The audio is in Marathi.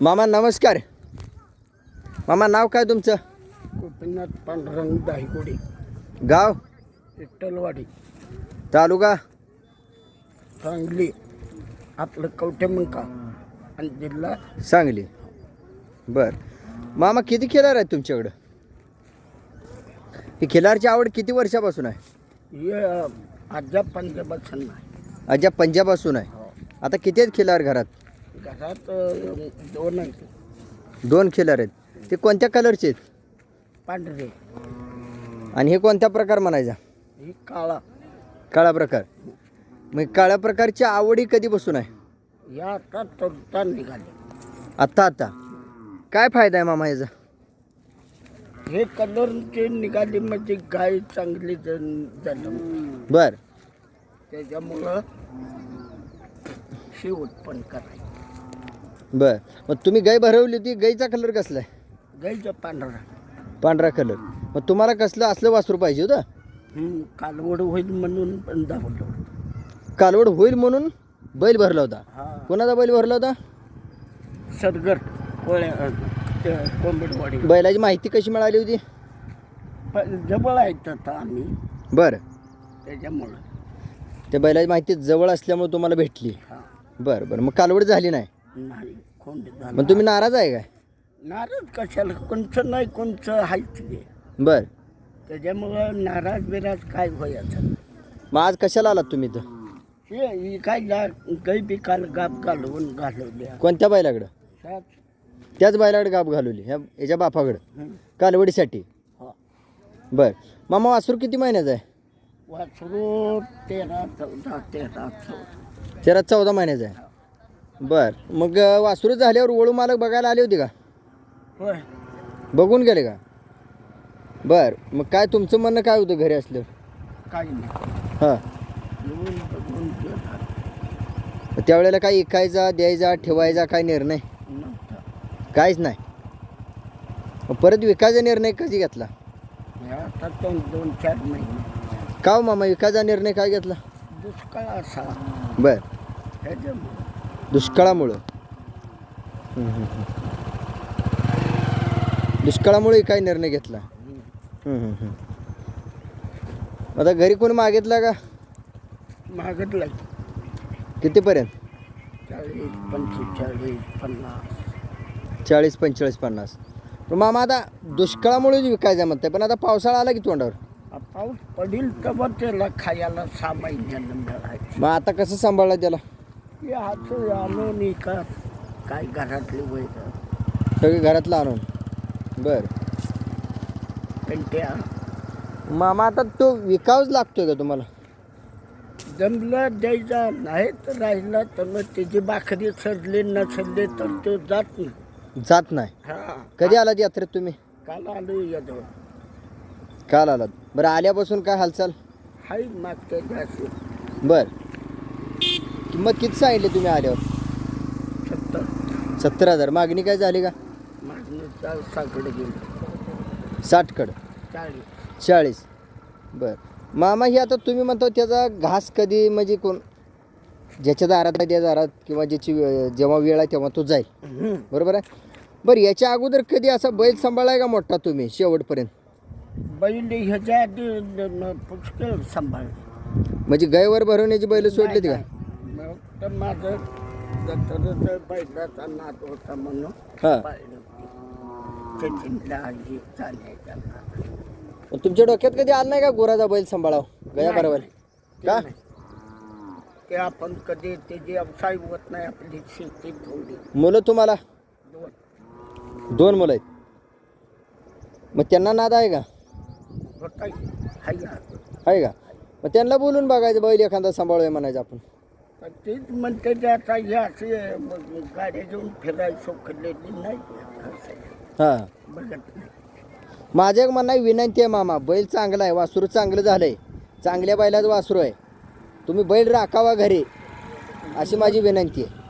मामा नमस्कार. मामा नाव काय तुमचं? गोपीनाथ पांडुरंग दाहिगुडे. गाव? विठ्ठलवाडी. तालुका? सांगली. आपलं कवटेमंका आणि जिल्हा सांगली. बर. मामा किती खिलार आहेत तुमच्याकडं? ही खिलारची आवड किती वर्षापासून आहे? हे अं, आजा अज्या पंजाबपासून आहे. हो. आता किती आहेत खिलार घरात? घरात अं, दोन आहेत दोन खिलार आहेत. ते कोणत्या कलरचे आहेत? पांढरे. आणि हे कोणत्या प्रकार म्हणायचा? ही काळा. काळा प्रकार. मग काळ्या प्रकारची आवडी कधीपासून आहे? या आता तरुता निघाले. आत्ता आत्ता काय फायदा आहे मामा याचा? हे कलरचे निघाले म्हणजे गाय चांगली जन झालं बर. त्याच्यामुळं हे उत्पन्न करायचं. बर. मग तुम्ही गाय भरवली होती गाईचा कलर कसला आहे? गायचं पांढरा. पांढरा कलर मग तुम्हाला कसलं असलं वासरू पाहिजे होतं? हं, कालवड होईल म्हणून पण दाखवलं कालवड होईल म्हणून बैल भरला होता? कोणाचा बैल भरला होता? सदगर कोळ्या ते कोंबडवाडी. बैलाची माहिती कशी मिळाली होती? पण जवळ आहेत आता आम्ही. बरं. त्याच्यामुळं. त्या बैलाची माहिती जवळ असल्यामुळे तुम्हाला भेटली. हा. बरं बरं. मग कालवड झाली नाही? नाही. झालं मग तुम्ही नाराज आहे काय? नाराज कशाला? कोणचं नाही कोणचं आहेच ते बरं. त्याच्यामुळं नाराज बिराज काय व्हायचं? मग आज कशाला आलात तुम्ही इथं? हे ही काय गाई बिकाल गाप घालवून घालवल्या. कोणत्या बैलाकडं त्याच. बैलाकडे गाप घालवली ह्या याच्या बापाकडं? हं, कालवडीसाठी? हा. बरं. मामा वासरू किती महिन्याचं आहे? वासरू तेरा चौदा तेरा चौदा. तेरा चौदा महिन्याचं आहे. बरं. मग वासरू झाल्यावर वळू मालक बघायला आले होते का? होय. बघून गेले का? बरं. मग काय तुमचं म्हणणं काय होतं घरी असल्यावर? काही नाही. हां. येऊन बघून गेला मग त्यावेळेला काय इकायचा द्यायचा ठेवायचा काय निर्णय? नव्हता. काहीच नाही. मग परत विकायचा निर्णय कधी घेतला? आता दोन दोन चार महिने. का हो मामा विकायचा निर्णय काय घेतला? दुष्काळ असा. बर. ह्याच्यामुळं. दुष्काळामुळं. दुष्काळामुळे काय निर्णय घेतला. आता घरी कोणी मागितला का? मागतला कितीपर्यंत? चाळीस पंचेचाळीस पन्नास. चाळीस पंचेचाळीस पन्नास. पण मामा आता दुष्काळामुळे विकायचा म्हणताय पण आता पावसाळा आला की तोंडावर? पाऊस पडील तर त्याला खायला सहा महिन्यानं मिळायचं. मग आता कसं सांभाळला त्याला? हाच आणून का काय घरातले वय सगळे घरातलं आणून? बर. पेंट्या. मामा आता तो विकावच लागतोय का तुम्हाला? जमलं द्यायचा नाही तर राहिला तर मग त्याची बाकरी सडले नसडले तर तो जात नाही. जात नाही? हा. कधी आलात यात्रेत तुम्ही? काल आलो याजवळ काल आलात. बरं आल्यापासून काय हालचाल? हाय मागच्या जास्त बर. किंमत किती सांगितली तुम्ही आल्यावर? सत्तर. सत्तर हजार. मागणी काय झाली का? मागणी चाल साकडे गेलो साठकड. चाळीस. चाळीस. बर. मामा ही आता तुम्ही म्हणतो त्याचा घास कधी म्हणजे कोण ज्याच्या दारात आहे त्या दारात किंवा ज्याची वे- जेव्हा वेळ आहे तेव्हा तो जाईल. हम्म. बरोबर आहे? बरं याच्या अगोदर कधी असा बैल सांभाळलाय का मोठा तुम्ही शेवटपर्यंत? बैल ह्याच्या आधी न- न- पुष्कळ सांभाळले. म्हणजे गयवर भरवण्याची बैल सोडलीत का? तर माझं दत्तरचं बैलाचा नाद होता म्हणून हां. सचिनला आजी चालायचा तुमच्या डोक्यात कधी आलं नाही का गोराचा बैल सांभाळाव? गया बरोबर. ते का? नाही. ते आपण कधी त्याची व्यवसाय होत नाही आपली शेती थोडी. मुलं तुम्हाला? दोन. दोन मुलं आहेत. मग त्यांना नाद आहे का? होता हाय अजून. आहे का? मग त्यांना बोलून बघायचं बैल एखादा सांभाळूया म्हणायचं आपण. पण तेच म्हणते ते आता हे असे घेऊन फिरायचो नाही. हां. बघत माझं एक म्हणणं आहे, विनंती आहे मामा बैल चांगला आहे वासरू चांगलं झालं आहे चांगल्या बैलाचं वासरू आहे. तुम्ही बैल राखावा घरी अशी माझी विनंती आहे.